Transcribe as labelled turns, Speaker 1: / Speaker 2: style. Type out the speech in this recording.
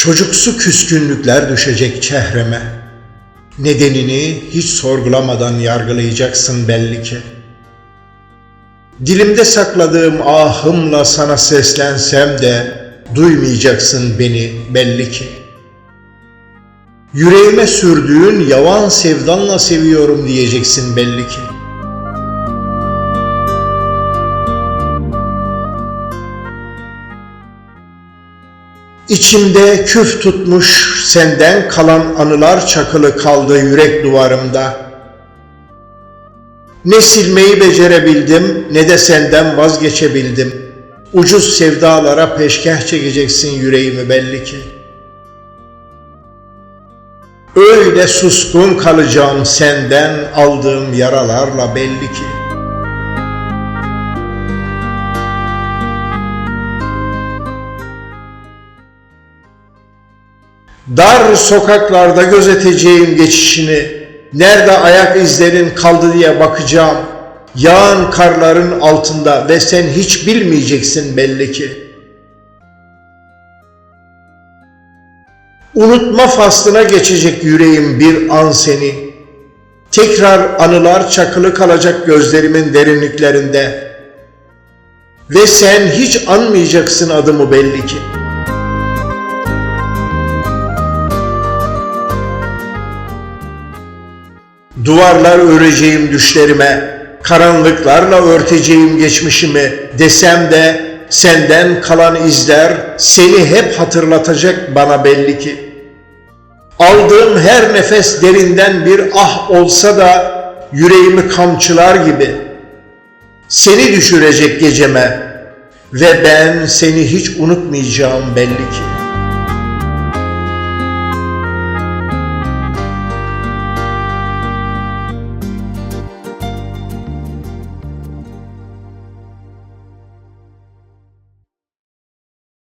Speaker 1: Çocuksu küskünlükler düşecek çehreme. Nedenini hiç sorgulamadan yargılayacaksın belli ki. Dilimde sakladığım ahımla sana seslensem de duymayacaksın beni belli ki. Yüreğime sürdüğün yavan sevdanla seviyorum diyeceksin belli ki. İçimde küf tutmuş senden kalan anılar çakılı kaldı yürek duvarımda. Ne silmeyi becerebildim ne de senden vazgeçebildim. Ucuz sevdalara peşkeh çekeceksin yüreğimi belli ki. Öyle suskun kalacağım senden aldığım yaralarla belli ki. Dar sokaklarda gözeteceğim geçişini, nerede ayak izlerin kaldı diye bakacağım. Yağan karların altında ve sen hiç bilmeyeceksin belli ki. Unutma faslına geçecek yüreğim bir an seni. Tekrar anılar çakılı kalacak gözlerimin derinliklerinde. Ve sen hiç anmayacaksın adımı belli ki. Duvarlar öreceğim düşlerime, karanlıklarla örteceğim geçmişimi desem de senden kalan izler seni hep hatırlatacak bana belli ki. Aldığım her nefes derinden bir ah olsa da yüreğimi kamçılar gibi seni düşürecek geceme ve ben seni hiç unutmayacağım belli ki.